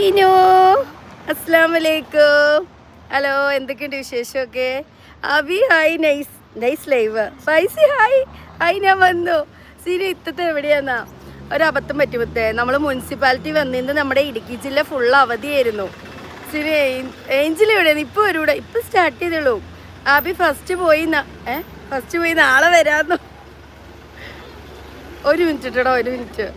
സീനു അസ്സാം വലൈക്കും ഹലോ എന്തൊക്കെയുണ്ട് വിശേഷമൊക്കെ? Abi hi nice nice live. Faizy hi hi ഞാൻ വന്നു. സീന ഇത്തത്തെ എവിടെയാന്നാ? ഒരു അബദ്ധം പറ്റുമത്തേ നമ്മൾ മുനിസിപ്പാലിറ്റി വന്നിരുന്ന് നമ്മുടെ ഇടുക്കി ജില്ല ഫുൾ അവധിയായിരുന്നു. സീനു ഏഞ്ചിൽ എവിടെയാണ് ഇപ്പോൾ വരൂടെ? ഇപ്പം സ്റ്റാർട്ട് ചെയ്തോളൂ ആബി ഫസ്റ്റ് പോയി ഫസ്റ്റ് പോയി നാളെ വരാമെന്നു ഒരു മിനിറ്റ് ഇട്ടടാ ഒരു മിനിറ്റ്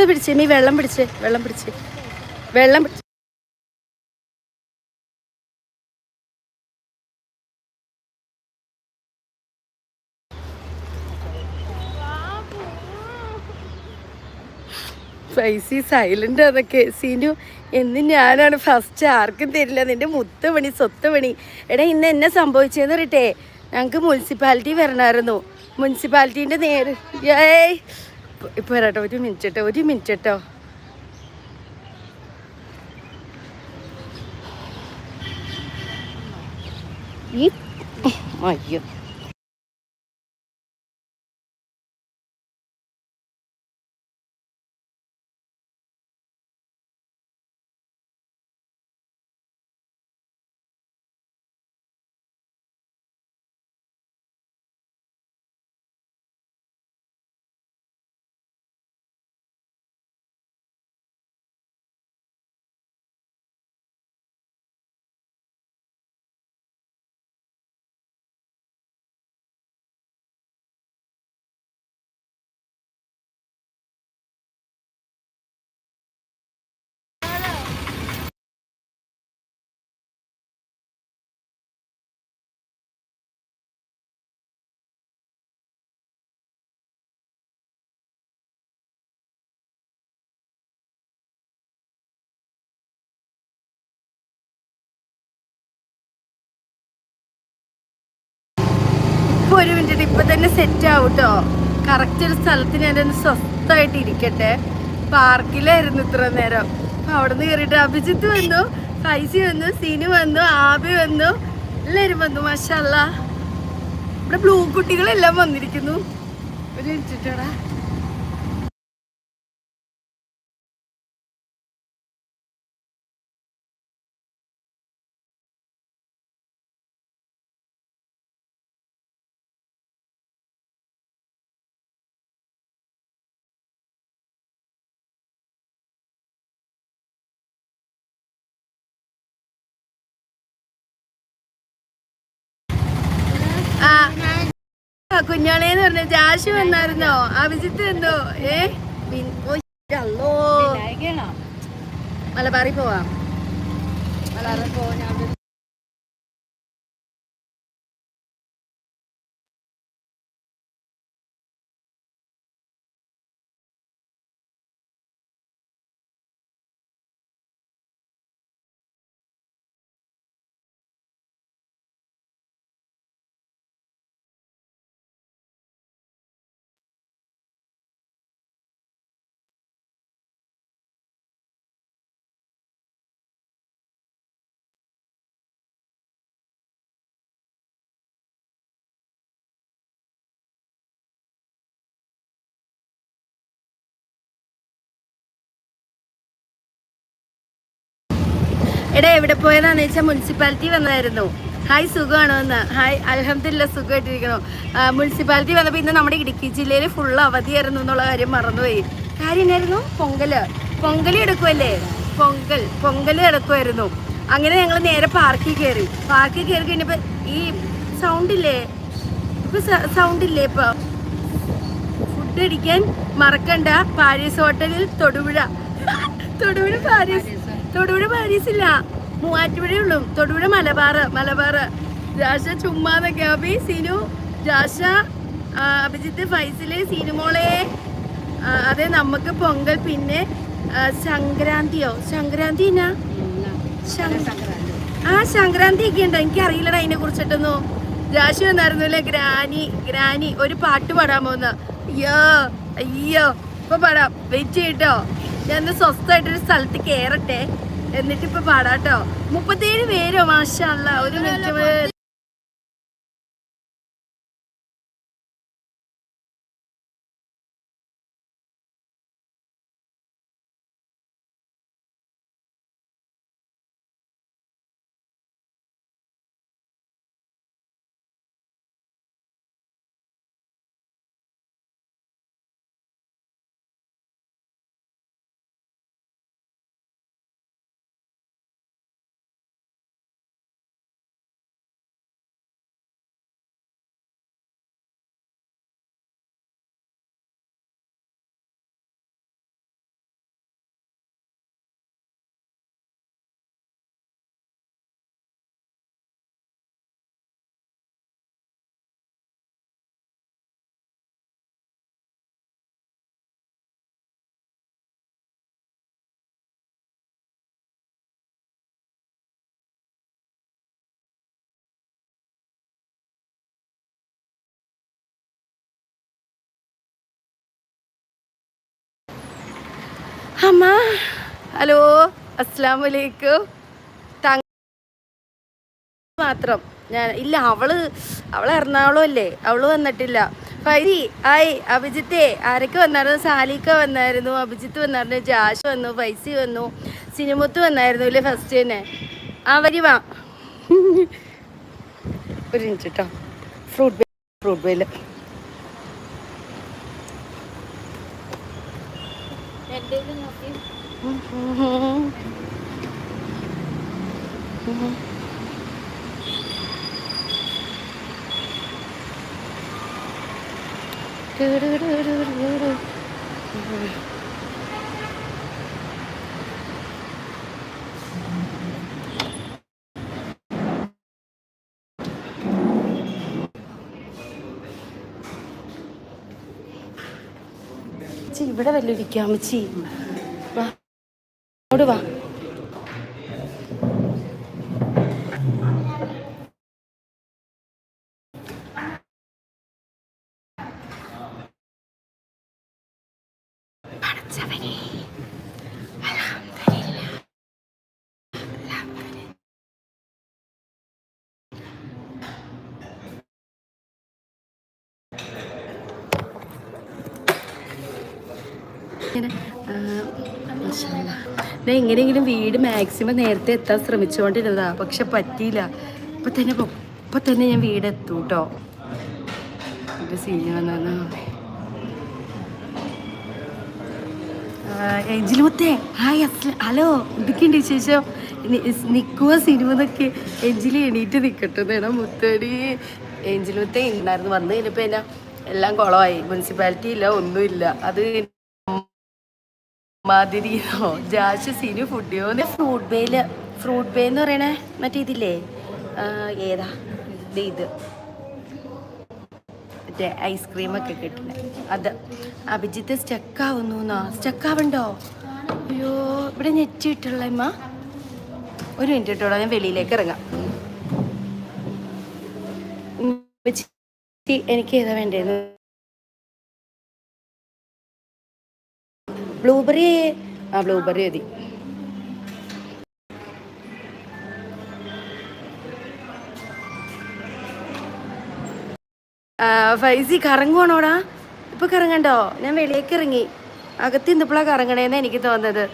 ഇത് പിടിച്ച് നീ വെള്ളം പിടിച്ച് വെള്ളം പിടിച്ച്. വെള്ളം പിടിച്ച് ഫൈസി സൈലന്റ് അതൊക്കെ സീനു എന്ന് ഞാനാണ് ഫസ്റ്റ്. ആർക്കും തരില്ല. നിന്റെ മുത്ത പണി സ്വത്ത് പണി എടാ ഇന്ന് എന്നെ സംഭവിച്ചതെന്ന് പറയട്ടെ. ഞങ്ങൾക്ക് മുനിസിപ്പാലിറ്റി വരണമായിരുന്നു മുനിസിപ്പാലിറ്റീന്റെ നേരെ ഏയ്! ഇപ്പൊ വരാട്ടോ. ഒരു മിനിറ്റ് കേട്ടോ ഒരു മിനിറ്റ് കേട്ടോ ഈ അയ്യോ. ഒരു മിനിറ്റ് ഇപ്പൊ തന്നെ സെറ്റ് ആവും കേട്ടോ കറക്റ്റ് ഒരു സ്ഥലത്ത് ഞാനൊന്ന് സ്വസ്ഥമായിട്ട് ഇരിക്കട്ടെ. പാർക്കിലായിരുന്നു ഇത്ര നേരം. അപ്പൊ അവിടെ നിന്ന് കയറിയിട്ട് അഭിജിത്ത് വന്നു ഫൈസി വന്നു സീനു വന്നു ആബി വന്നു. എല്ലാവരും വന്നു മാഷല്ല ഇവിടെ ബ്ലൂ കുട്ടികളെല്ലാം വന്നിരിക്കുന്നു. ഒരു മിനിറ്റാടാ ആ ആ, കുഞ്ഞോളേന്ന് പറഞ്ഞ ജാഷു എന്നായിരുന്നോ അഭിജിത്ത് എന്തോ? ഏ? മലബാറി പോവാം. മലബാറി പോവാ ഞാൻ എടാ എവിടെ പോയതാണെന്ന് വെച്ചാൽ മുനിസിപ്പാലിറ്റി വന്നായിരുന്നു. ഹായ് സുഖമാണോ എന്ന് ഹായ് അലഹമില്ല സുഖമായിട്ടിരിക്കുന്നു. മുനിസിപ്പാലിറ്റി വന്നപ്പോൾ ഇന്ന് നമ്മുടെ ഇടുക്കി ജില്ലയിൽ ഫുൾ അവധിയായിരുന്നു എന്നുള്ള കാര്യം മറന്നുപോയി. കാര്യം എന്നായിരുന്നു? പൊങ്കൽ. പൊങ്കൽ എടുക്കുമല്ലേ പൊങ്കൽ. പൊങ്കൽ എടുക്കുമായിരുന്നു അങ്ങനെ ഞങ്ങൾ നേരെ പാർക്കിൽ കയറി. പാർക്കിൽ കയറി കഴിഞ്ഞപ്പോൾ ഈ സൗണ്ടില്ലേ ഇല്ലേ? സൗണ്ടില്ലേ ഇപ്പൊ? ഫുഡ് അടിക്കാൻ മറക്കണ്ട. പാരീസ് ഹോട്ടലിൽ തൊടുപുഴ. തൊടുപുഴ പാരീസ് തൊടുപുഴ പാരീസ് ഇല്ല മൂവാറ്റുപുഴയുള്ളൂ. തൊടുപുഴ മലബാറ് മലബാറ് രാഷ ചുമ്മാ ഗാബി സിനു ആ, അഭിജിത്ത് ഫൈസിൽ സിനുമോളെ അതെ നമുക്ക് പൊങ്കൽ പിന്നെ സംക്രാന്തിയോ? സംക്രാന്തി ആ സംക്രാന്തി ഒക്കെ ഉണ്ടോ? എനിക്ക് അറിയില്ലടാ അതിനെ കുറിച്ചിട്ടൊന്നും. രാശി വന്നായിരുന്നല്ലേ ഗ്രാനി ഗ്രാനി. ഒരു പാട്ട് പാടാൻ പോകുന്ന. അയ്യോ അയ്യോ. ഇപ്പൊ പാടാം. വെയിറ്റ് ചെയ്യട്ടോ ഞാൻ സ്വസ്ഥമായിട്ടൊരു സ്ഥലത്ത് കേറട്ടെ. എന്നിട്ട് ഇപ്പൊ പാടാട്ടോ. മുപ്പത്തേഴ് പേരോ മാഷല്ല ഒരു മിനിറ്റ് അമ്മ ഹലോ അസ്സാം വലൈക്കും മാത്രം. ഞാൻ ഇല്ല അവൾ അവൾ എറണാകുളം അല്ലേ? അവൾ വന്നിട്ടില്ല. ഫൈരി ആയ് അഭിജിത്തെ. ആരൊക്കെ വന്നായിരുന്നു? സാലിക്ക വന്നായിരുന്നു അഭിജിത്ത് വന്നായിരുന്നു ജാഷ് വന്നു ഫൈസി വന്നു സിനിമത്ത് വന്നായിരുന്നു ഇല്ലേ ഫസ്റ്റ് തന്നെ? ആ വരി വാ. ഒരു മിനിറ്റ് കേട്ടോ fruit fruit bhel. They will help you. Mm-hmm. Mm-hmm. Do do do do do do. ഇരിക്കാം ചി വാ അവിടെ വാ പടച്ചവനെ. അൽഹംദുലില്ലാ. ഇങ്ങനെ ഞാൻ എങ്ങനെയെങ്കിലും വീട് മാക്സിമം നേരത്തെ എത്താൻ ശ്രമിച്ചുകൊണ്ടിരുന്നതാ പക്ഷെ പറ്റിയില്ല. ഇപ്പൊ തന്നെ ഇപ്പൊ തന്നെ ഞാൻ വീട് എത്തും കേട്ടോ വന്നാ ഹായ് അസ്ല ഹലോ എന്തൊക്കെയുണ്ട് വിശേഷം? നിൽക്കുക നിക്കുവ സിനിമ എന്നൊക്കെ എഞ്ചിലി എണീറ്റ് നിൽക്കട്ടെ എന്നാ മുത്തടി. എഞ്ചിലുമത്തേ ഉണ്ടായിരുന്നു വന്നു കഴിഞ്ഞപ്പോൾ എന്നാ എല്ലാം കുളമായി മുനിസിപ്പാലിറ്റി ഇല്ല ഒന്നുമില്ല. അത് മാതിരിയോ ജാഷ് സിനു ഫുഡിയോ ഫ്രൂട്ട് ബേൽ ഫ്രൂട്ട് ബേ എന്ന് പറയണേ മറ്റേ ഇതില്ലേ ഏതാ ഇത് മറ്റേ ഐസ്ക്രീം ഒക്കെ കിട്ടണേ അത് അഭിജിത്ത് സ്റ്റക്കാവുന്നു എന്നാ സ്റ്റക്കാവണ്ടോ അയ്യോ ഇവിടെ നെറ്റ് കിട്ടുള്ള അമ്മ ഒരു മിനിറ്റ് ഇട്ടോളാം ഞാൻ വെളിയിലേക്ക് ഇറങ്ങാം എനിക്ക് ഏതാ വേണ്ടത് ബ്ലൂബെറി ആ ബ്ലൂബെറി മതി. ഫൈസി കറങ്ങുവാണോടാ? ഇപ്പൊ കറങ്ങണ്ടോ? ഞാൻ വെളിയേക്ക് ഇറങ്ങി. അകത്ത് ഇന്നിപ്പോഴാണ് കറങ്ങണേന്ന് എനിക്ക് തോന്നുന്നത്.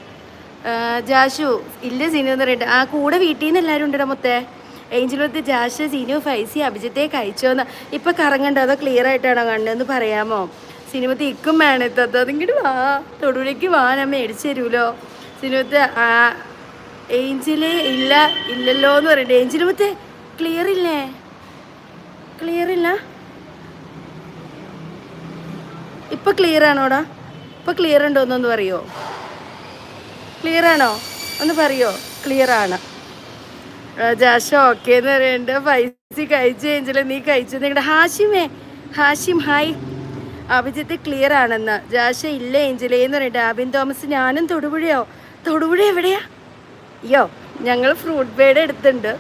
ജാഷു ഇല്ല സിനു എന്ന് പറയട്ടെ ആ കൂടെ വീട്ടിൽ നിന്ന് എല്ലാവരും ഉണ്ടോ മൊത്തേ ഏഞ്ചലത്ത് ജാഷു സിനു ഫൈസി അഭിജിത്തെ കഴിച്ചോന്ന് ഇപ്പൊ കറങ്ങണ്ടോ? അതോ ക്ലിയർ ആയിട്ടാണോ കണ്ടെന്ന് പറയാമോ? സിനിമത്ത് ഇക്കും വേണത്തത് അതിങ്ങോട്ട് വാ. തൊടുപുഴയ്ക്ക് വാ ഞാൻ മേടിച്ചു തരുമല്ലോ സിനിമത്തെ ഏഞ്ചിൽ ഇല്ല ഇല്ലല്ലോ എന്ന് പറയട്ടെ മുത്തേ ക്ലിയർ ഇല്ലേ? ക്ലിയർ ഇല്ല. ഇപ്പൊ ക്ലിയർ ആണോടാ? ഇപ്പൊ ക്ലിയർ ഉണ്ടോ എന്നൊന്ന് പറയോ? ക്ലിയർ ആണോ? ഒന്ന് പറയോ? ക്ലിയർ ആണ്. ജാഷ ഓക്കെ എന്ന് പറയുന്നുണ്ട് പൈസ കഴിച്ചു ഏഞ്ചിൽ നീ കഴിച്ചു നിങ്ങളുടെ ഹാഷിമേ. ഹാഷിം ഹായ്. അഭിജിത്ത് ക്ലിയർ ആണെന്ന്. ജാഷ ഇല്ല എഞ്ചിലേ എന്ന് പറഞ്ഞിട്ട് ആബിൻ തോമസ് ഞാനും തൊടുപുഴയോ? തൊടുപുഴ എവിടെയാ? അയ്യോ ഞങ്ങൾ ഫ്രൂട്ട് ബേഡ് എടുത്തിട്ടുണ്ട്.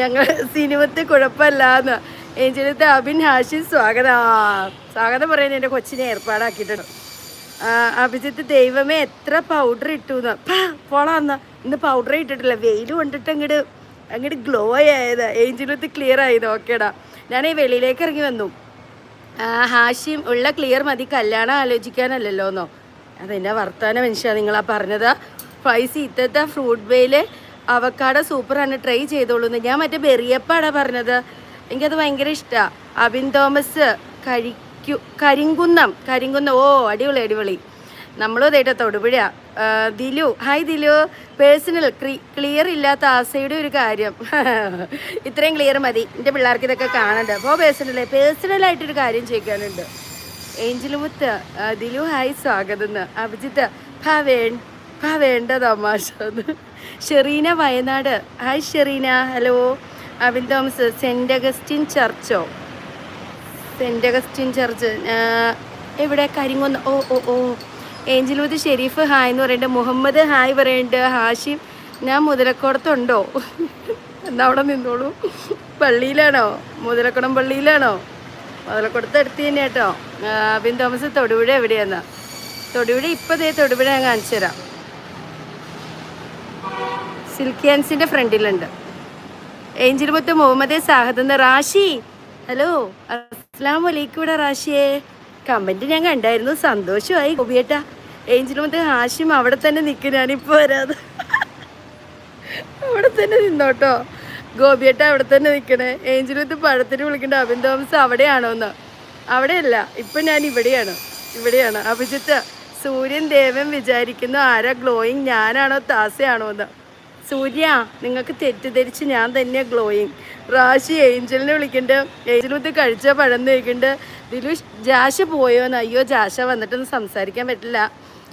ഞങ്ങൾ സിനിമത്തെ കുഴപ്പമില്ലാന്ന്. എഞ്ചിലത്തെ അബിൻ ഹാഷി സ്വാഗതം. സ്വാഗതം പറയാൻ എന്റെ കൊച്ചിനെ ഏർപ്പാടാക്കിയിട്ടുണ്ട്. അഭിജിത്ത് ദൈവമേ എത്ര പൗഡർ ഇട്ടു എന്ന് പോളാന്ന് ഇന്ന് പൗഡർ ഇട്ടിട്ടില്ല. വെയിൽ കൊണ്ടിട്ട് അങ്ങോട്ട് അങ്ങോട്ട് ഗ്ലോ ആയത്. ഏഞ്ചിലത്ത് ക്ലിയർ ആയത് ഓക്കേടാ ഞാൻ ഈ വെളിയിലേക്ക് ഇറങ്ങി വന്നു. ഹാഷിം ഉള്ള ക്ലിയർ മതി. കല്യാണം ആലോചിക്കാനല്ലല്ലോ എന്നോ അതെന്നെ വർത്താന മനുഷ്യ നിങ്ങളാ പറഞ്ഞത്. പൈസ ഇത്തത്തെ ഫ്രൂട്ട് ബേയിൽ അവക്കാട സൂപ്പറാണ് ട്രൈ ചെയ്തോളൂന്ന്. ഞാൻ മറ്റേ ബെറിയപ്പാടാ പറഞ്ഞത്. എനിക്കത് ഭയങ്കര ഇഷ്ടമാണ് അബിൻ തോമസ് കഴിക്കു കരിങ്കുന്നം കരിങ്കുന്നം. ഓ അടിപൊളി അടിപൊളി. നമ്മളും അതേട്ടോ Thodupuzha Dilu. Hi Dilu. Personal clear ഇല്ലാത്ത ആസയുടെ ഒരു കാര്യം. ഇത്രയും ക്ലിയർ മതി. എന്റെ പിള്ളേർക്ക് ഇതൊക്കെ കാണണ്ട. അപ്പോൾ പേഴ്സണലേ പേഴ്സണലായിട്ടൊരു കാര്യം ചോദിക്കാനുണ്ട്. ഏഞ്ചൽ മുത്ത് ദിലു ഹായ് സ്വാഗതം അഭിജിത്ത് ഭാ വേ ഭാ വേണ്ട തമാശ Shereena Wayanad. Hi Shereena. Hello. Abin Thomas saint Augustine ചർച്ചോ? Saint Augustine church. എവിടെ? കരിങ്ങൊന്ന് ഓ ഓ ഓ. ഏഞ്ചലൂത്ത് ഷെരീഫ് ഹായ് എന്ന് പറയുന്നുണ്ട് മുഹമ്മദ് ഹായ് പറയുന്നുണ്ട് ഹാഷിം ഞാൻ മുതലക്കോടത്തുണ്ടോ? എന്നാ അവിടെ നിന്നോളൂ. പള്ളിയിലാണോ? മുതലക്കുടം പള്ളിയിലാണോ? മുതലക്കുടത്ത് അടുത്ത് തന്നെ കേട്ടോ. ബിൻ തോമസ് തൊടുപുഴ എവിടെയാന്ന്? തൊടുപുഴ ഇപ്പം ദേ തൊടുപുഴ ഞാൻ കാണിച്ചു തരാം. സിൽക്കിയാൻസിന്റെ ഫ്രണ്ടിലുണ്ട്. ഏഞ്ചൽ മുത്ത് മുഹമ്മദ് സാഹദ് റാഷി ഹലോ അസ്സാം വലൈക്കും ഇവിടെ റാഷിയെ. കമന്റ് ഞാൻ കണ്ടായിരുന്നു. സന്തോഷമായി. ഗോപിയേട്ട ഏഞ്ചൽ മുത്ത് ഹാഷിം അവിടെ തന്നെ നിൽക്കും ഞാനിപ്പോൾ വരാതെ. അവിടെ തന്നെ നിന്നോട്ടോ. ഗോപിയേട്ട അവിടെ തന്നെ നിൽക്കണേ ഏഞ്ചൽ മുത്ത് പഴത്തിന് വിളിക്കേണ്ട. അബിൻ തോമസ് അവിടെയാണോ എന്ന് അവിടെയല്ല. ഇപ്പം ഞാൻ ഇവിടെയാണ്. ഇവിടെയാണ്. അഭിജിത്ത് സൂര്യൻ ദേവൻ വിചാരിക്കുന്നു ആരാ ഗ്ലോയിങ് ഞാനാണോ താസയാണോ എന്ന് സൂര്യ നിങ്ങൾക്ക് തെറ്റിദ്ധരിച്ച് ഞാൻ തന്നെ ഗ്ലോയിങ് റാശി ഏഞ്ചലിനെ വിളിക്കണ്ട്. ഏഞ്ചൽ കഴിച്ച പഴം ചോദിക്കണ്ട് ദിലു ജാഷ പോയോന്ന് അയ്യോ ജാഷ വന്നിട്ടൊന്നും സംസാരിക്കാൻ പറ്റില്ല.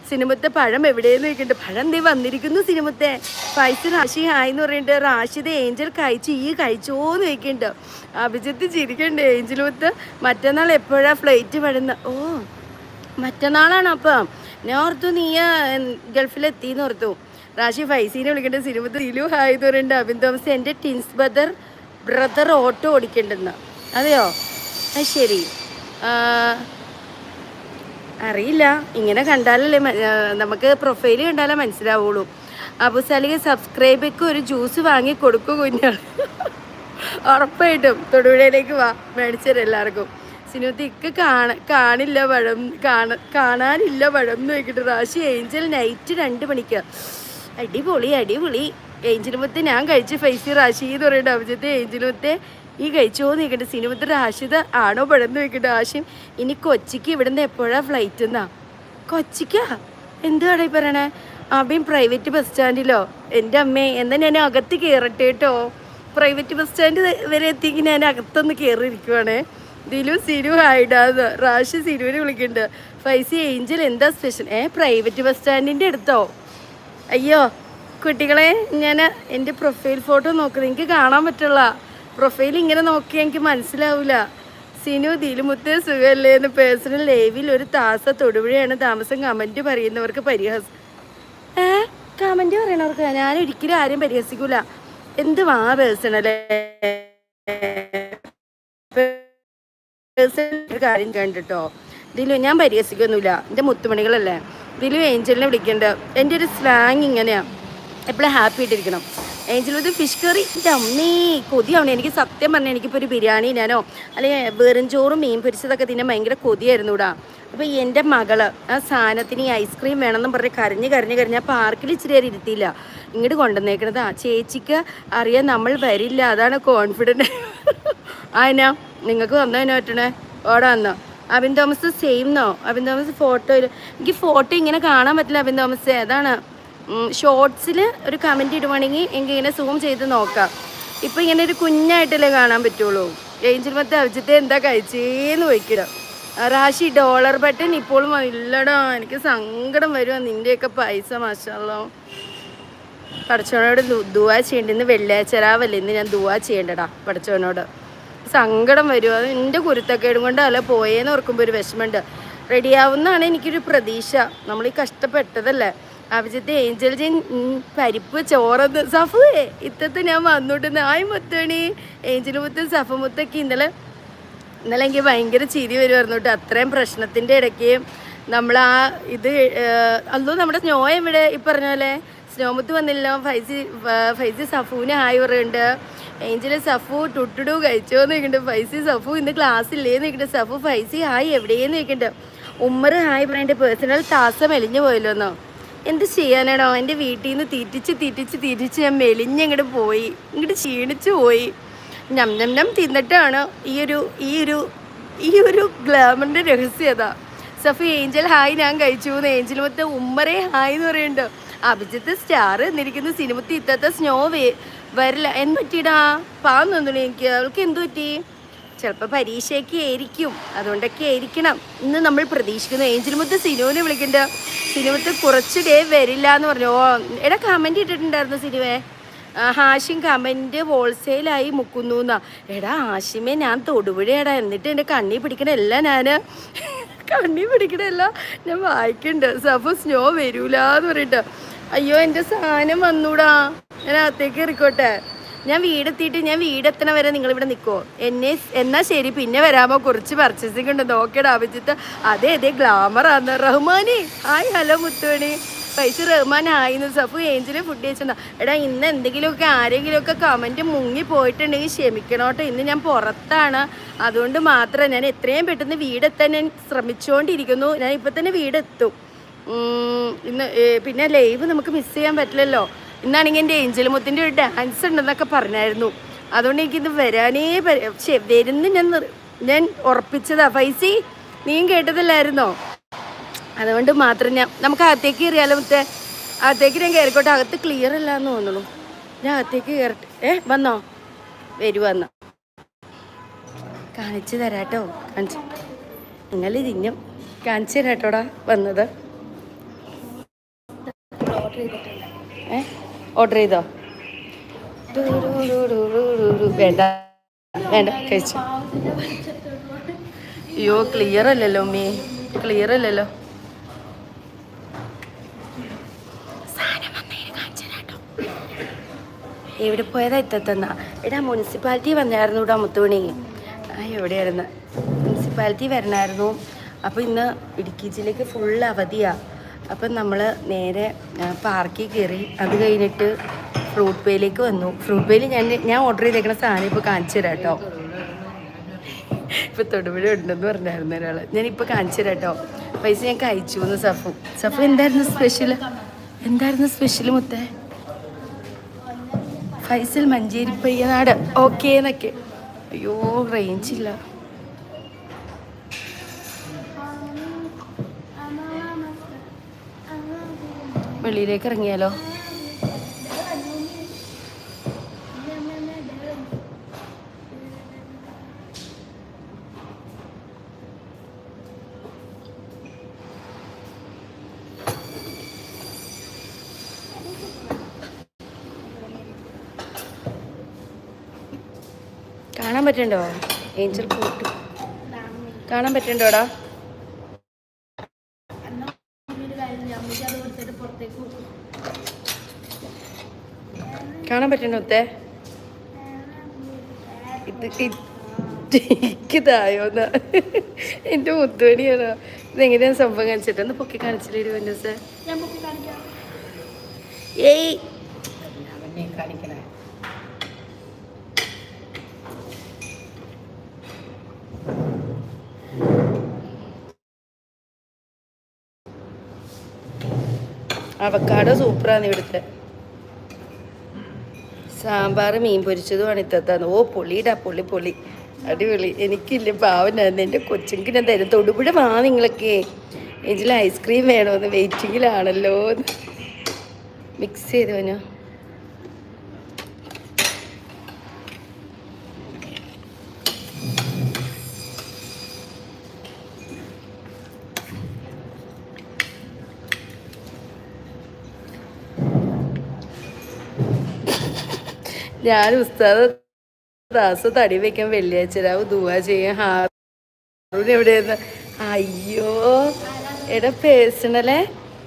സിനിമത്തെ പഴം എവിടെയെന്ന് ചോദിക്കുന്നുണ്ട് പഴം ദേ വന്നിരിക്കുന്നു സിനിമത്തെ. പൈസ റാശി ഹായ് എന്ന് പറയുന്നുണ്ട് റാഷിത് ഏഞ്ചൽ കഴിച്ചു ഈ കഴിച്ചോന്ന് ചോദിക്കുന്നുണ്ട് അഭിജിത്ത് ചിരിക്കണ്ട്. ഏഞ്ചലുത്ത് മറ്റന്നാൾ എപ്പോഴാണ് ഫ്ലൈറ്റ് പഴുന്ന ഓ മറ്റന്നാളാണ് അപ്പം. ഞാൻ ഓർത്തു നീ ഗൾഫിലെത്തിന്ന് ഓർത്തു. റാഷി ഫൈസീനെ വിളിക്കേണ്ട cinema Dilu hi Abin Thomas എന്റെ ടിൻസ് ബ്രദർ ബ്രദർ ഓട്ടോ ഓടിക്കേണ്ടെന്ന്. അതെയോ? അത് ശരി. അറിയില്ല. ഇങ്ങനെ കണ്ടാലല്ലേ നമുക്ക് പ്രൊഫൈൽ കണ്ടാലേ മനസ്സിലാവുള്ളൂ. അബു സലിക്ക് സബ്സ്ക്രൈബർക്ക് ഒരു ജ്യൂസ് വാങ്ങി കൊടുക്കൂ കുഞ്ഞാണ് ഉറപ്പായിട്ടും. തൊടുപുഴയിലേക്ക് വാ. മേടിച്ചത് എല്ലാവർക്കും. സിനുത്തി ഇക്ക് കാണ കാണില്ല പഴം കാണ കാണാനില്ല പഴം എന്ന് നോക്കിയിട്ട് റാശി ഏഞ്ചൽ നൈറ്റ് രണ്ട് മണിക്ക്. അടിപൊളി അടിപൊളി. ഏഞ്ചിനുമത്തെ മുത്ത് ഞാൻ കഴിച്ച ഫൈസി റാശി എന്ന് പറയുന്നത് അഭിജത്തെ ഏഞ്ചിനുമത്തെ. ഈ കഴിച്ചോ നിൽക്കട്ടെ സിനിമത്തെ റാഷിത ആണോ പഴന്ന് വെക്കട്ടെ ആശയം ഇനി കൊച്ചിക്ക് ഇവിടുന്ന് എപ്പോഴാ ഫ്ലൈറ്റ് എന്നാ കൊച്ചിക്കാ? എന്താണ് ഈ പറയണേ? അബിൻ പ്രൈവറ്റ് ബസ് സ്റ്റാൻഡിലോ എന്റെ അമ്മേ എന്നാൽ ഞാൻ അകത്ത് കയറട്ടെ കേട്ടോ. പ്രൈവറ്റ് ബസ് സ്റ്റാൻഡ് വരെ എത്തിക്ക് ഞാൻ അകത്തൊന്ന് കയറിയിരിക്കുവാണേ ദിലു സിരു ആയിടാന്ന് റാഷി സിരുവിനെ വിളിക്കുന്നുണ്ട്. ഫൈസി ഏഞ്ചൽ എന്താ സ്പെഷ്യൽ ഏ പ്രൈവറ്റ് ബസ് സ്റ്റാൻഡിന്റെ അടുത്തോ? അയ്യോ കുട്ടികളെ ഞാൻ എന്റെ പ്രൊഫൈൽ ഫോട്ടോ നോക്കുന്നത് എനിക്ക് കാണാൻ പറ്റുള്ള. പ്രൊഫൈൽ ഇങ്ങനെ നോക്കിയാൽ എനിക്ക് മനസ്സിലാവില്ല സിനു ദിലുമുത്ത് സുഖല്ലേ എന്ന് പേഴ്സണൽ ലൈവിൽ ഒരു താസ തൊടുപുഴയാണ് താമസം കമന്റ് പറയുന്നവർക്ക് പരിഹാസം ഏ? കമന്റ് പറയണവർക്ക് ഞാൻ ഒരിക്കലും ആരും പരിഹസിക്കൂല. എന്ത് വാ പേഴ്സണലേ പേഴ്സണൽ കാര്യം കണ്ടിട്ടോ? ദിലു ഞാൻ പരിഹസിക്കൊന്നുമില്ല. എന്റെ മുത്തുമണികളല്ലേ? ദിലു ഏഞ്ചലിനെ വിളിക്കുന്നുണ്ട് എന്റെ ഒരു സ്ലാങ് ഇങ്ങനെയാണ് എപ്പോഴും ഹാപ്പി ആയിട്ടിരിക്കണം. ഏഞ്ചൽ ഒരു ഫിഷ് കറി എന്റെ അമ്മേ കൊതിയാവണേ. എനിക്ക് സത്യം പറഞ്ഞാൽ എനിക്കിപ്പോൾ ഒരു ബിരിയാണി ഞാനോ അല്ലെങ്കിൽ വെറും ചോറും മീൻ പൊരിച്ചതൊക്കെ തിന്നാൻ ഭയങ്കര കൊതിയായിരുന്നു കൂടാ അപ്പോൾ എന്റെ മകൾ ആ സാധനത്തിന് ഈ ഐസ്ക്രീം വേണമെന്നും പറഞ്ഞ് കരഞ്ഞ് കരഞ്ഞ് കരഞ്ഞ് ആ പാർക്കിൽ ഇച്ചിരി നേരം ഇരുത്തിയില്ല. ഇങ്ങോട്ട് കൊണ്ടുവന്നേക്കണത്. ആ ചേച്ചിക്ക് അറിയാൻ നമ്മൾ വരില്ല. അതാണ് കോൺഫിഡന്റ് ആ എന്നാ നിങ്ങൾക്ക് വന്നതിനെ പറ്റണേ? ഓടാ വന്നോ. Abin Thomas same no Abin Thomas ഫോട്ടോയിൽ എനിക്ക് ഫോട്ടോ ഇങ്ങനെ കാണാൻ പറ്റില്ല അബിൻ തോമസ്. അതാണ്. ഷോർട്സിൽ ഒരു കമന്റ് ഇടുവാണെങ്കിൽ എനിക്ക് ഇങ്ങനെ സൂം ചെയ്ത് നോക്കാം. ഇപ്പം ഇങ്ങനെ ഒരു കുഞ്ഞായിട്ടല്ലേ കാണാൻ പറ്റുള്ളൂ. ഏഞ്ചൽ മത്തെ അഭിജിത്തെ എന്താ കഴിച്ചേന്ന് ചോദിക്കണം റാഷി ഡോളർ ബട്ടൺ ഇപ്പോഴും ഇല്ലടാ എനിക്ക് സങ്കടം വരുവാ നിന്റെയൊക്കെ പൈസ മാഷല്ലോ പഠിച്ചവനോട് ദുവാ ചെയ്യേണ്ട? ഇന്ന് വെള്ളിയാഴ്ച രാവല്ലേ? ഇന്ന് ഞാൻ ദുവാ ചെയ്യേണ്ടടാ പഠിച്ചവനോട്. സങ്കടം വരും. അത് എന്റെ കുരുത്തക്കേടും കൊണ്ട് അല്ല പോയേന്ന് ഓർക്കുമ്പോൾ ഒരു വിഷമമുണ്ട്. റെഡിയാവുന്നതാണ് എനിക്കൊരു പ്രതീക്ഷ. നമ്മൾ ഈ കഷ്ടപ്പെട്ടതല്ലേ? അഭിജിത്ത് ഏഞ്ചൽ ജീൻ പരിപ്പ് ചോറന്ന് സഫുവേ ഇത്തത്തെ ഞാൻ വന്നോട്ട് ആയി മുത്തണി. ഏഞ്ചൽ മുത്തും സഫ മുത്തൊക്കെ ഇന്നലെ ഇന്നലെ എനിക്ക് ഭയങ്കര ചിരി വരുമായിരുന്നു കേട്ടോ. അത്രയും പ്രശ്നത്തിന്റെ ഇടയ്ക്ക് നമ്മൾ ആ ഇത് അല്ലോ നമ്മുടെ സ്നോ ഇവിടെ ഈ പറഞ്ഞ പോലെ സ്നോമുത്ത് വന്നില്ല ഫൈസി ഫൈസി സഫുവിന് ആയി പറയുന്നുണ്ട്. ഏഞ്ചൽ സഫു ടുട്ടുടു കഴിച്ചോ നിൽക്കണ്ട് ഫൈസി സഫു ഇന്ന് ക്ലാസ് ഇല്ലേന്ന് ചോദിക്കുന്നുണ്ട് സഫു ഫൈസി ഹായ് എവിടെയെന്ന് നിൽക്കണ്ട് ഉമ്മർ ഹായ് പറയുന്നുണ്ട് പേഴ്സണൽ താസ മെലിഞ്ഞു പോയല്ലോ എന്നോ എന്ത് ചെയ്യാനാണോ എന്റെ വീട്ടിൽ നിന്ന് തിരിച്ച് തിരിച്ച് തിരിച്ച് ഞാൻ മെലിഞ്ഞങ്ങോട്ട് പോയി. ഇങ്ങോട്ട് ക്ഷീണിച്ചു പോയി. ഞം ഞം ഞം തിന്നിട്ടാണ് ഈ ഒരു ഈ ഒരു ഈ ഒരു ഗ്ലാമറിന്റെ രഹസ്യത സഫി ഏഞ്ചൽ ഹായ് ഞാൻ കഴിച്ചു എന്ന് ഏഞ്ചൽ മൊത്തം ഉമ്മറേ ഹായ് എന്ന് പറയുന്നുണ്ട് അഭിജിത്ത് സ്റ്റാർ എന്നിരിക്കുന്ന സിനിമത്തിൽ ഇത്തത്തെ സ്നോ വേ വരില്ല. എന്ത് പറ്റിയിടാ? തോന്നുന്നു എനിക്ക്. അവൾക്ക് എന്ത് പറ്റി? ചിലപ്പോൾ പരീക്ഷയൊക്കെ ആയിരിക്കും. അതുകൊണ്ടൊക്കെ ആയിരിക്കണം. ഇന്ന് നമ്മൾ പ്രതീക്ഷിക്കുന്നു ഏഞ്ചൽ മുത്ത് സിനുവിനെ വിളിക്കണ്ട. സിനുമത്ത് കുറച്ച് ഡേ വരില്ല എന്ന് പറഞ്ഞു. ഓ എടാ കമന്റ് ഇട്ടിട്ടുണ്ടായിരുന്നു സിനുവേ. ഹാഷിം കമന്റ് ഹോൾസെയിലായി മുക്കുന്നു എന്നാ. എടാ ഹാഷിമേ ഞാൻ തൊടുപുഴയാടാ. എന്നിട്ട് എന്റെ കണ്ണി പിടിക്കണല്ല ഞാൻ കണ്ണി പിടിക്കണല്ല ഞാൻ വായിക്കണ്ട്. സഫോ സ്നോ വരൂല എന്ന് പറഞ്ഞിട്ട്. അയ്യോ എന്റെ സാധനം വന്നൂടാ. ഞാൻ അകത്തേക്ക് ഇറക്കോട്ടെ ഞാൻ വീടെത്തിയിട്ട് ഞാൻ വീടെത്തണ വരെ നിങ്ങൾ ഇവിടെ നിൽക്കുമോ എന്നെ എന്നാ ശരി പിന്നെ വരാമോ? കുറച്ച് പർച്ചേസിംഗ് ഉണ്ട് നോക്കിയടാ അഭിജിത്ത്. അതെ അതെ ഗ്ലാമറാന്ന് റഹ്മാനി. Hi hello Muthumani. പൈസ റഹ്മാൻ ആയിന്ന് സഫു ഏഞ്ചിൽ ഫുഡ് കഴിച്ചെന്നാ. എടാ ഇന്ന് എന്തെങ്കിലുമൊക്കെ ആരെങ്കിലുമൊക്കെ കമന്റ് മുങ്ങി പോയിട്ടുണ്ടെങ്കിൽ ക്ഷമിക്കണോട്ടോ. ഇന്ന് ഞാൻ പുറത്താണ്. അതുകൊണ്ട് മാത്രം ഞാൻ എത്രയും പെട്ടെന്ന് വീടെത്താൻ ഞാൻ ശ്രമിച്ചുകൊണ്ടിരിക്കുന്നു ഞാൻ ഇപ്പം തന്നെ വീടെത്തും ഇന്ന് പിന്നെ ലൈവ് നമുക്ക് മിസ് ചെയ്യാൻ പറ്റില്ലല്ലോ. ഇന്നാണെങ്കിൽ എന്റെ ഏഞ്ചൽ മുത്തിന്റെ ഒരു ഡാൻസ് ഉണ്ടെന്നൊക്കെ പറഞ്ഞായിരുന്നു. അതുകൊണ്ട് എനിക്കിത് വരാനേ പക്ഷേ വരുന്ന ഞാൻ ഞാൻ ഉറപ്പിച്ചതാ. ഫൈസി നീയും കേട്ടതല്ലായിരുന്നോ? അതുകൊണ്ട് മാത്രം ഞാൻ നമുക്ക് അകത്തേക്ക് കയറിയാലോ മുത്തേ? അകത്തേക്ക് ഞാൻ കയറിക്കോട്ടെ. അകത്ത് ക്ലിയർ അല്ല എന്ന് തോന്നുന്നു. ഞാൻ അകത്തേക്ക് കയറട്ടെ. ഏ വന്നോ? വരുവന്ന കാണിച്ചു തരാട്ടോ. കാണിച്ചു. നിങ്ങൾ ഇതിഞ്ഞും കാണിച്ചു തരാട്ടോടാ വന്നത്. ഏ? ഓർഡർ ചെയ്തോ. വേണ്ട. വേണ്ട കഴിച്ചു. അയ്യോ ക്ലിയർ അല്ലല്ലോ മീ ക്ലിയർ അല്ലല്ലോ. എവിടെ പോയതാ ഇത്തത്തെന്നാ? എടാ മുനിസിപ്പാലിറ്റി വന്നായിരുന്നു ഇവിടെ മുത്തുമണി. ആ എവിടെയായിരുന്നു? മുനിസിപ്പാലിറ്റി വരണമായിരുന്നു അപ്പോൾ ഇന്ന് ഇടുക്കി ജില്ലയ്ക്ക് ഫുൾ അവധിയാണ് അപ്പം നമ്മൾ നേരെ പാർക്കിൽ കയറി. അത് കഴിഞ്ഞിട്ട് ഫ്രൂട്ട് പേയിലേക്ക് വന്നു. ഫ്രൂട്ട് പേയിൽ ഞാൻ ഞാൻ ഓർഡർ ചെയ്തേക്കുന്ന സാധനം ഇപ്പോൾ കാണിച്ചു തരാം കേട്ടോ. ഇപ്പോൾ തൊടുപുഴ ഉണ്ടെന്ന് പറഞ്ഞായിരുന്നു ഒരാൾ ഞാനിപ്പോൾ കാണിച്ചു തരാം കേട്ടോ. പൈസ ഞാൻ കഴിച്ചു എന്ന് സഫു. സഫു എന്തായിരുന്നു സ്പെഷ്യൽ എന്തായിരുന്നു സ്പെഷ്യൽ മുത്തേ? ഫൈസൽ മഞ്ചേരി പയ്യനാട് ഓക്കേ എന്നൊക്കെ. അയ്യോ റേഞ്ച് വെളിയിലേക്ക് ഇറങ്ങിയാലോ? കാണാൻ പറ്റണ്ടോ? ഏഞ്ചൽ കൂട്ട് കാണാൻ പറ്റണ്ടോടാ? കാണാൻ പറ്റണോ ഒത്തേ ഇത് എനിക്കിതായോന്ന് എന്റെ മുത്തുമണിയാണോ ഇതെങ്ങനെയാണ് സംഭവം കാണിച്ചിട്ട്? ഒന്ന് പൊക്കി കാണിച്ചില്ലേ ഒരു സാർ ഏയ്. അവക്കാടോ സൂപ്പറാണ് ഇവിടുത്തെ. സാമ്പാർ മീൻ പൊരിച്ചതുമാണ് ഇത്തത്താന്ന് ഓ പൊളിയിടാ പൊളി പൊളി. അടിപൊളി. എനിക്കില്ല പാവനായിരുന്നു എന്റെ കൊച്ചിങ്ങൾക്ക് ഞാൻ തരും തൊടുപുഴ വാ നിങ്ങളൊക്കെ. എനിക്ക് ഐസ്ക്രീം വേണമെന്ന് വെയിറ്റിങ്ങിലാണല്ലോ മിക്സ് ചെയ്തവനോ ഞാൻ ഉസ്താദ് ദാസ് തടി വെക്കാൻ വെള്ളിയാഴ്ച രാവ് ദുവാ ചെയ്യാൻ ഹാറൂൻ എവിടെയായിരുന്നു അയ്യോ എടാ പേഴ്സണലെ